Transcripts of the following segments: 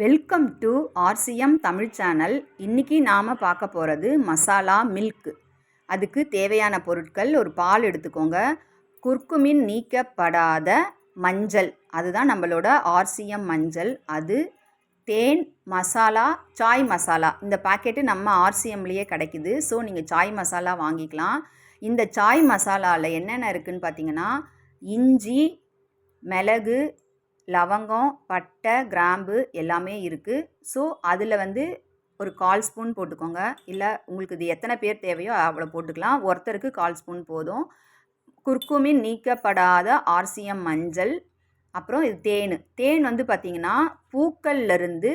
Welcome to RCM Tamil channel. இன்றைக்கி நாம் பார்க்க போகிறது மசாலா மில்க். அதுக்கு தேவையான பொருட்கள் ஒரு பால் எடுத்துக்கோங்க. குர்குமின் நீக்கப்படாத மஞ்சள். அதுதான் நம்மளோட ஆர்சிஎம் மஞ்சள். அது தேன் மசாலா சாய் மசாலா. இந்த பாக்கெட்டு நம்ம ஆர்சிஎம்லேயே கிடைக்குது. ஸோ நீங்கள் சாய் மசாலா வாங்கிக்கலாம். இந்த சாய் மசாலாவில் என்னென்ன இருக்குதுன்னு பார்த்தீங்கன்னா இஞ்சி மிளகு லவங்கம் பட்டை கிராம்பு எல்லாமே இருக்குது ஸோ அதில் வந்து ஒரு கால் ஸ்பூன் போட்டுக்கோங்க. இல்லை உங்களுக்கு இது எத்தனை பேர் தேவையோ அவ்வளோ போட்டுக்கலாம். ஒருத்தருக்கு கால் ஸ்பூன் போதும். குர்குமின் நீக்கப்படாத ஆர்சிஎம் மஞ்சள் அப்புறம் இது தேன். தேன் வந்து பார்த்திங்கன்னா பூக்கள்லேருந்து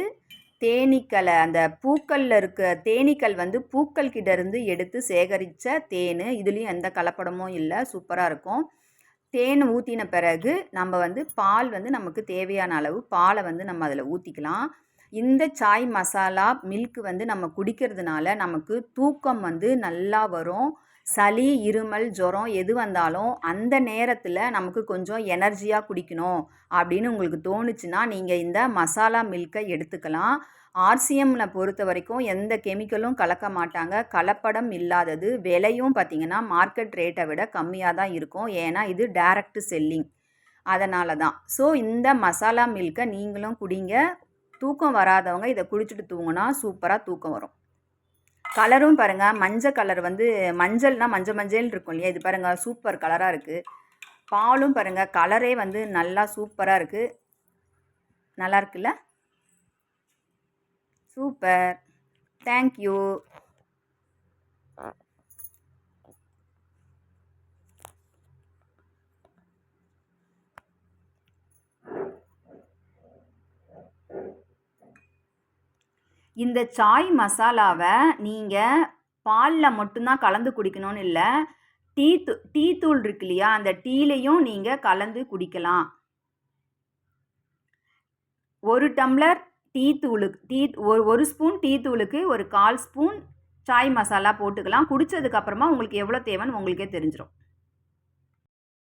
தேனீக்களை அந்த பூக்களில் இருக்க தேனீக்கள் வந்து பூக்கள் கிட்டேருந்து எடுத்து சேகரித்த தேன். இதுலேயும் எந்த கலப்படமும் இல்லை. சூப்பராக இருக்கும். தேன் ஊற்றின பிறகு நம்ம வந்து பால் வந்து நமக்கு தேவையான அளவு பாலை வந்து நம்ம அதில் ஊற்றிக்கலாம் இந்த சாய் மசாலா மில்க் வந்து நம்ம குடிக்கிறதுனால நமக்கு தூக்கம் வந்து நல்லா வரும். சளி இருமல் ஜுரம் எது வந்தாலும் அந்த நேரத்தில் நமக்கு கொஞ்சம் எனர்ஜியாக குடிக்கணும் அப்படின்னு உங்களுக்கு தோணுச்சுன்னா நீங்கள் இந்த மசாலா மில்கை எடுத்துக்கலாம். ஆர்சிஎம்மில் பொறுத்த வரைக்கும் எந்த கெமிக்கலும் கலக்க மாட்டாங்க. கலப்படம் இல்லாதது. விலையும் பார்த்திங்கன்னா மார்க்கெட் ரேட்டை விட கம்மியாக தான் இருக்கும். ஏன்னா இது டைரக்ட் செல்லிங் அதனால தான். ஸோ இந்த மசாலா மில்கை நீங்களும் குடிங்க. தூக்கம் வராதவங்க இதை குடிச்சிட்டு தூங்கினா சூப்பராக தூக்கம் வரும். கலரும் பாருங்கள் மஞ்சள் கலர் வந்து மஞ்சள்னால் மஞ்சள் மஞ்சள் இருக்கும் இல்லையா? இது பாருங்கள் சூப்பர் கலராக இருக்குது பாலும் பாருங்கள் கலரே வந்து நல்லா சூப்பராக இருக்குது நல்லா இருக்குல்ல? சூப்பர் தேங்க்யூ இந்த சாய் மசாலாவை நீங்கள் பாலில் மட்டும்தான் கலந்து குடிக்கணும்னு இல்லை. டீ தூ டீ தூள் இருக்கு இல்லையா அந்த டீலையும் நீங்கள் கலந்து குடிக்கலாம். ஒரு டம்ளர் டீ தூளுக்கு டீ ஒரு ஒரு ஸ்பூன் டீ தூளுக்கு ஒரு கால் ஸ்பூன் சாய் மசாலா போட்டுக்கலாம். குடித்ததுக்கப்புறமா உங்களுக்கு எவ்வளோ தேவைன்னு உங்களுக்கே தெரிஞ்சிடும்